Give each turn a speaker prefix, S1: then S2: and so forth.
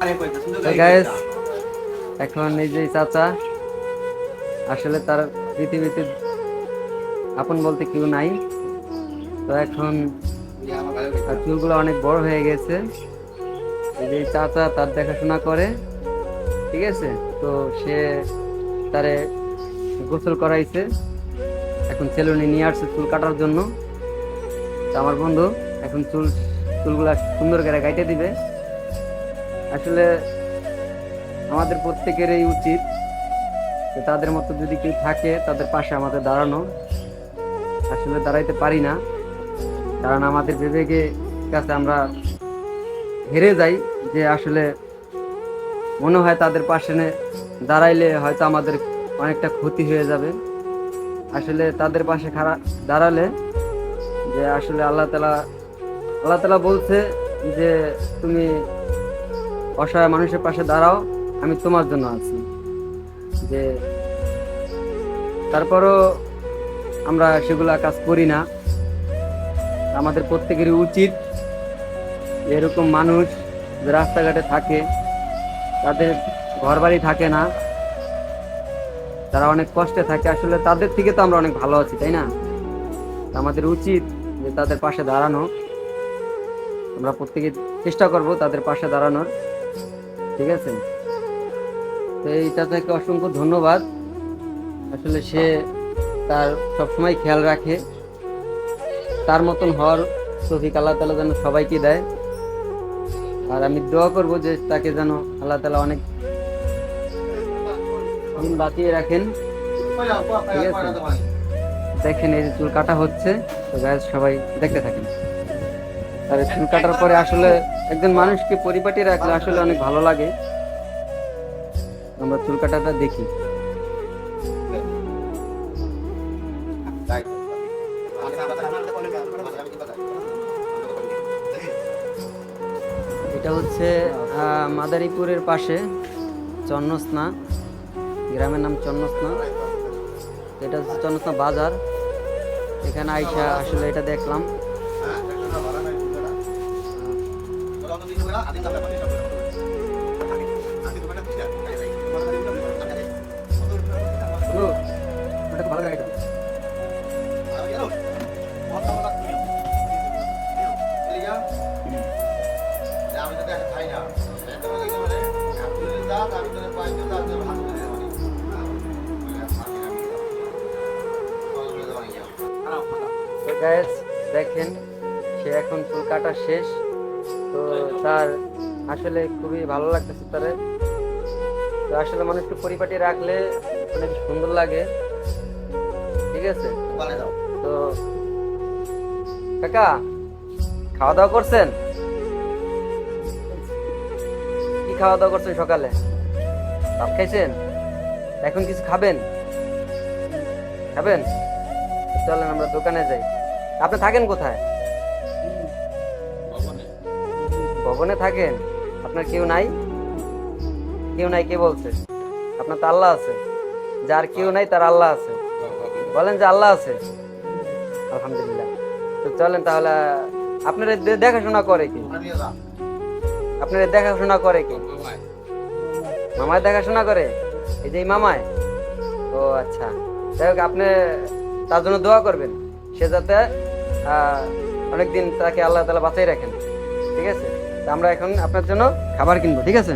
S1: তো গ্যাস এখন এই যে চাচা আসলে তার পৃথিবীতে আপন বলতে কেউ নাই। তো এখন চুলগুলো অনেক বড় হয়ে গেছে। এই যে চাচা তার দেখাশোনা করে ঠিক আছে? তো সে তারে গোসল করাইছে। এখন সেলুনে নিয়ে আসছে চুল কাটার জন্য। তো আমার বন্ধু এখন চুল চুলগুলা সুন্দর করে কাটে দিবে। আসলে আমাদের প্রত্যেকেরই উচিত যে তাদের মতো যদি কেউ থাকে, তাদের পাশে আমাদের দাঁড়ানো। আসলে দাঁড়াইতে পারি না, কারণ আমাদের বিবেকে কাছে আমরা হেরে যাই যে আসলে মনে হয় তাদের পাশে দাঁড়াইলে হয়তো আমাদের অনেকটা ক্ষতি হয়ে যাবে। আসলে তাদের পাশে খারাপ দাঁড়ালে যে আসলে আল্লাহ তালা আল্লাহ তালা বলছে যে তুমি অসহায় মানুষের পাশে দাঁড়াও, আমি তোমার জন্য আছি। যে তারপরও আমরা সেগুলা কাজ করি না। আমাদের প্রত্যেকেরই উচিত এরকম মানুষ যে রাস্তাঘাটে থাকে, তাদের ঘর বাড়ি থাকে না। তারা অনেক কষ্টে থাকে। আসলে তাদের থেকে তো আমরা অনেক ভালো আছি, তাই না? আমাদের উচিত যে তাদের পাশে দাঁড়ানো আমরা প্রত্যেকে চেষ্টা করব তাদের পাশে দাঁড়ানোর। ঠিক আছে? তো এই চাচাকে অসংখ্য ধন্যবাদ। আসলে সে তার সবসময় খেয়াল রাখে। তার মতন হওয়ার তৌফিক আল্লাহ তালা যেন সবাইকে দেয়। আর আমি দোয়া করব যে তাকে যেন আল্লাহ তালা অনেক দিন বাঁচিয়ে রাখেন। ঠিক আছে? দেখেন এই যে চুল কাটা হচ্ছে। তো গায়ে সবাই দেখতে থাকেন। আর চুল কাটার পরে আসলে একজন মানুষকে পরিপাটি রাখলে আসলে অনেক ভালো লাগে। আমরা চুল কাটাটা দেখি। এটা হচ্ছে মাদারীপুরের পাশে চন্নস্না। গ্রামের নাম চন্নস্না। এটা হচ্ছে চন্নস্না বাজার। এখানে আইসা আসলে এটা দেখলাম। ভালো। দেখেন সে এখন চুল কাটা শেষ তো তার আসলে খুবই ভালো লাগতেছে তারে। তো আসলে একটু পরিপাটি রাখলে অনেক সুন্দর লাগে। ঠিক আছে? তো কাকা খাওয়া দাওয়া করছেন? কি খাওয়া দাওয়া করছেন সকালে? ভাত খাইছেন? এখন কিছু খাবেন? খাবেন? চলেন আমরা দোকানে যাই। আপনি থাকেন কোথায়? ভবনে থাকেন? আপনার কেউ নাই? কেউ নাই কে বলছে? আপনার তো আল্লাহ আছে। যার কেউ নাই, তার আল্লাহ আছে। বলেন যে আল্লাহ আছে। আলহামদুলিল্লাহ। তো চলেন তাহলে, আপনার দেখাশোনা করে কি? আপনার দেখাশোনা করে কি? মামায় দেখাশোনা করে? এই যে মামায়? ও আচ্ছা। যাই হোক, আপনি তার জন্য দোয়া করবেন। সে যাতে অনেকদিন তাকে আল্লাহ তালা বাঁচাই রাখেন। ঠিক আছে? আমরা এখন আপনার জন্য খাবার কিনবো ঠিক আছে?